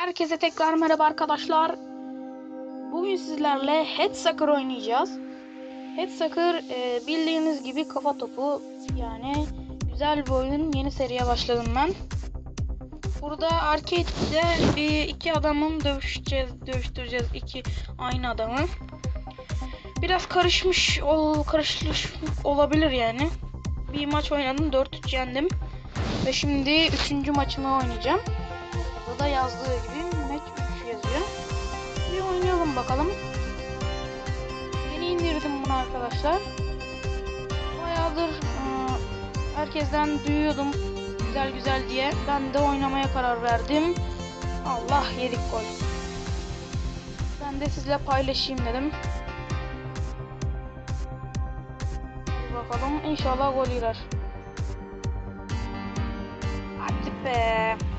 Herkese tekrar merhaba arkadaşlar. Bugün sizlerle Head Soccer oynayacağız. Head Soccer e, bildiğiniz gibi kafa topu yani güzel bir oyun. Yeni seriye başladım ben. Burada arcade'de iki adamın dövüşeceğiz, dövüştüreceğiz iki aynı adamı. Biraz karışmış, ol, karışmış olabilir yani. Bir maç oynadım, 4-3 yendim. Ve şimdi üçüncü maçımı oynayacağım. Burada yazdığı gibi match 3 yazıyor. Bir oynayalım bakalım. Yeni indirdim bunu arkadaşlar. Bayağıdır ıı, herkesten duyuyordum güzel güzel diye. Ben de oynamaya karar verdim. Allah yedik gol. Ben de sizle paylaşayım dedim. Bir bakalım inşallah gol girer. Hadi be.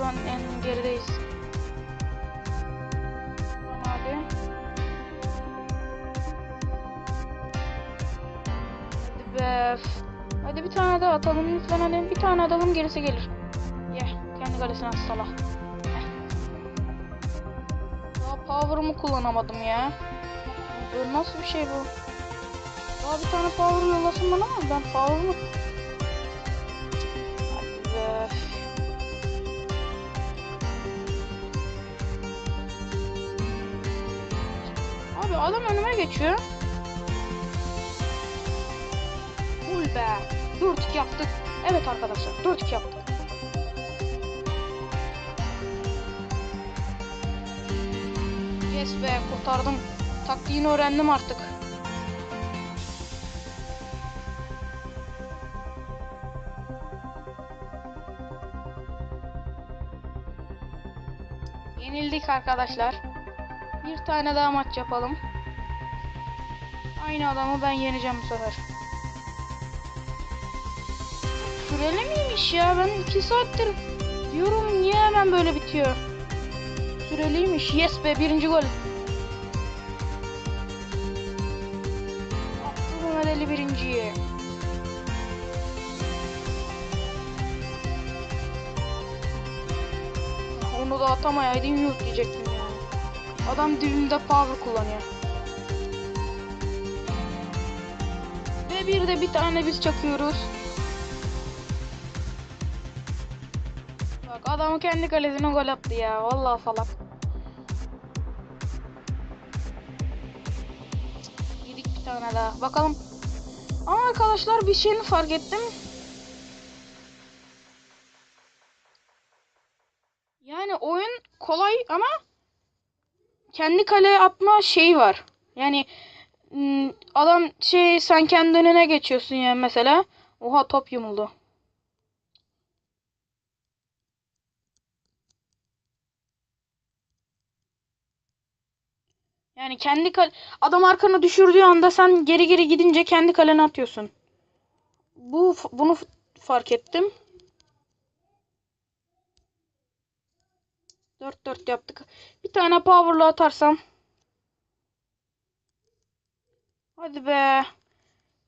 Sıfırın en gerideyiz. Hadi. Hadi be. Hadi bir tane daha atalım lütfen hadi. Bir tane atalım gerisi gelir. Ye. Kendi kalesine at Salah. Heh. Daha power'ımı kullanamadım ya. Nasıl bir şey bu? Daha bir tane power yollasın bana ama ben power'ımı... Abi adam önüme geçiyor. Ul be. 4 yaptık. Evet arkadaşlar 4 yaptık. Yes be kurtardım. Taktiğini öğrendim artık. Yenildik arkadaşlar. Bir tane daha maç yapalım. Aynı adamı ben yeneceğim bu sefer. Süreli miymiş ya? Ben 2 saattir diyorum niye hemen böyle bitiyor? Süreliymiş. Yes be birinci gol. Attı Ali birinciyi. Onu da atamayaydın yurt diyecektim. Adam dibimde power kullanıyor. Ve bir de bir tane biz çakıyoruz. Bak adamı kendi kalesine gol attı ya. Vallahi salak. Yedik bir tane daha. Bakalım. Ama arkadaşlar bir şeyini fark ettim. Yani oyun kolay ama kendi kaleye atma şeyi var. Yani adam şey sen kendi önüne geçiyorsun ya mesela. Oha top yumuldu. Yani kendi kal adam arkana düşürdüğü anda sen geri geri gidince kendi kalene atıyorsun. Bu bunu fark ettim. 4-4 yaptık. Bir tane power'la atarsam. Hadi be.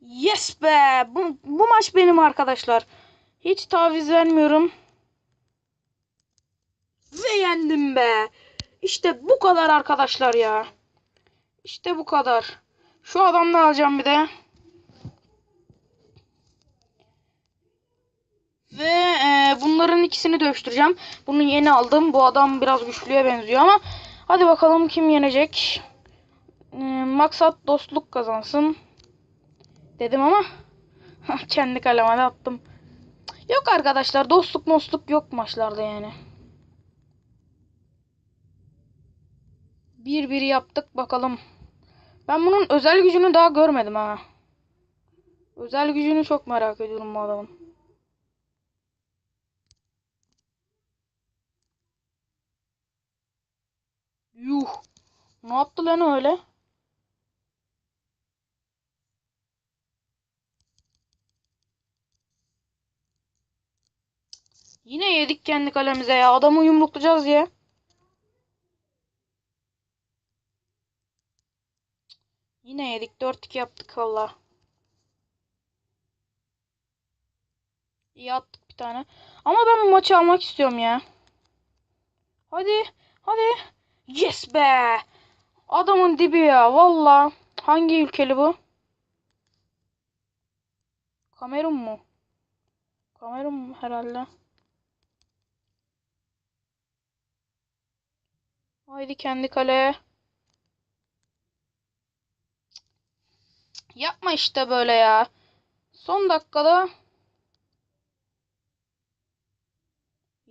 Yes be. Bu, bu maç benim arkadaşlar. Hiç taviz vermiyorum. Ve yendim be. İşte bu kadar arkadaşlar ya. İşte bu kadar. Şu adamla alacağım bir de. Ve e, bunların ikisini dövüştüreceğim. Bunu yeni aldım. Bu adam biraz güçlüye benziyor ama hadi bakalım kim yenecek. E, maksat dostluk kazansın. Dedim ama kendi kaleme de attım. Yok arkadaşlar dostluk dostluk yok maçlarda yani. Bir bir yaptık bakalım. Ben bunun özel gücünü daha görmedim ha. Özel gücünü çok merak ediyorum bu adamın. Yuh. Ne yaptı lan öyle? Yine yedik kendi kalemize ya. Adamı yumruklayacağız ya. Yine yedik. 4-2 yaptık valla. İyi attık bir tane. Ama ben bu maçı almak istiyorum ya. Hadi. Hadi. Yes be. Adamın dibi ya. Valla. Hangi ülkeli bu? Kamerun mu? Kamerun mu herhalde? Haydi kendi kaleye. Yapma işte böyle ya. Son dakikada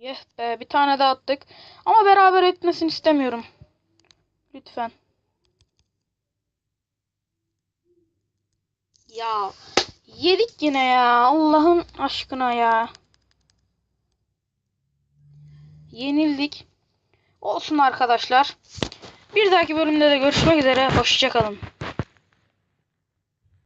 Yeh be bir tane daha attık. Ama beraber etmesini istemiyorum. Lütfen. Ya yedik yine ya. Allah'ın aşkına ya. Yenildik. Olsun arkadaşlar. Bir dahaki bölümde de görüşmek üzere. Hoşçakalın.